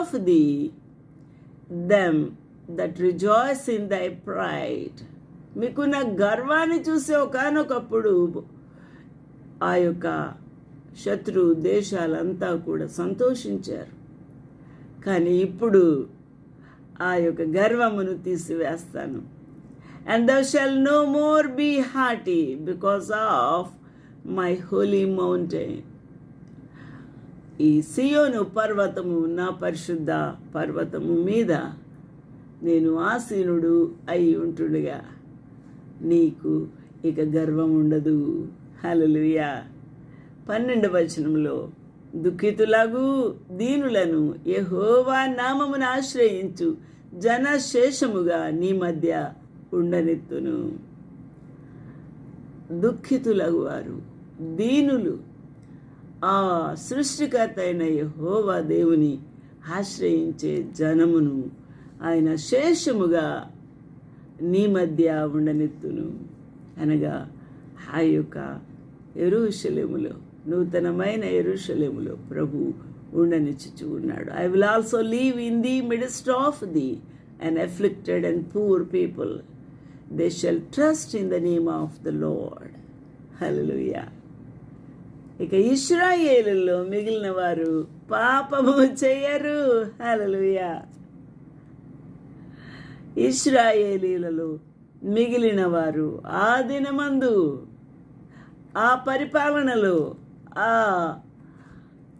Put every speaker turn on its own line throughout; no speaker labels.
Of the them that rejoice in thy pride మీకున్న గర్వాన్ని చూసే ఒకనొకప్పుడు ఆ యొక్క శత్రు దేశాలంతా కూడా సంతోషించారు. కానీ ఇప్పుడు ఆ యొక్క గర్వమును తీసివేస్తాను. And thou shalt no more be haughty because of my holy mountain ఈ సియోను పర్వతము నా పరిశుద్ధ పర్వతము మీద నేను ఆసీనుడు అయి ఉంటుండగా నీకు ఇక గర్వం ఉండదు. హలలుయా పన్నెండవ వచనంలో దుఃఖితులాగు దీనులను యహోవా నామమును ఆశ్రయించు జనశేషముగా నీ మధ్య ఉండనెత్తును. దుఃఖితులగు వారు దీనులు ఆ సృష్టికర్త అయిన యహోవా దేవుని ఆశ్రయించే జనమును ఆయన శేషముగా నీ మధ్య ఉండనెత్తును. అనగా ఆ యొక్క ఎరుషలేములో నూతనమైన ఎరుషలేములో ప్రభు ఉండనిచ్చుచు ఉన్నాడు. I will also leave in the midst of the and afflicted and poor people they shall trust in the name of the lord hallelujah ఇక ఇస్రాయేలులో మిగిలిన వారు పాపము చేయరు. హలలుయా ఇస్రాయేలీలలో మిగిలిన వారు ఆ దినమందు ఆ పరిపాలనలో ఆ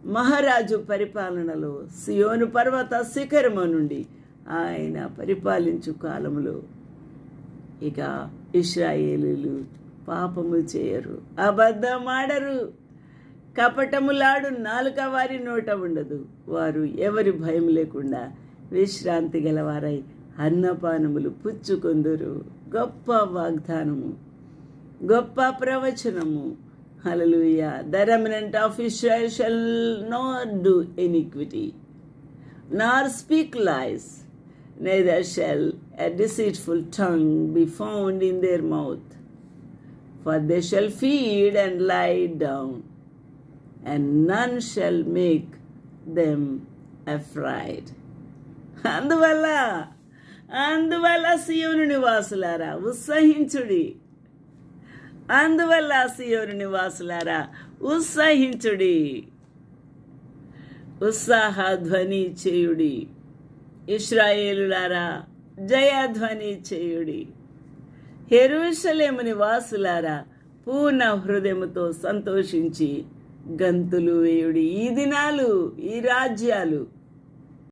మహారాజు పరిపాలనలో సియోను పర్వత శిఖరము నుండి ఆయన పరిపాలించు కాలములో ఇక ఇస్రాయేలీలు పాపము చేయరు అబద్ధమాడరు కపటములాడు నాలుక వారి నోట ఉండదు. వారు ఎవరి భయం లేకుండా విశ్రాంతి గలవారై అన్నపానములు పుచ్చుకొందురు. గొప్ప వాగ్దానము. గొప్ప ప్రవచనము. Hallelujah the remnant of Israel shall not do iniquity. Nor speak lies. neither shall a deceitful tongue be found in their mouth. For they shall feed and lie down, and none shall make them afraid. అందువల్ల అందువల్ల సియోను నివాసులారా ఉత్సహించుడి. అందువల్ల సియోను నివాసులారా ఉత్సహించుడి. ఉత్సాహ ధ్వని చేయుడి. ఇస్రాయేలులారా జయధ్వని చేయుడి. హెరూషలేము నివాసులారా పూర్ణ హృదయముతో సంతోషించి గంతులు వేయుడి. ఈ దినాలు ఈ రాజ్యాలు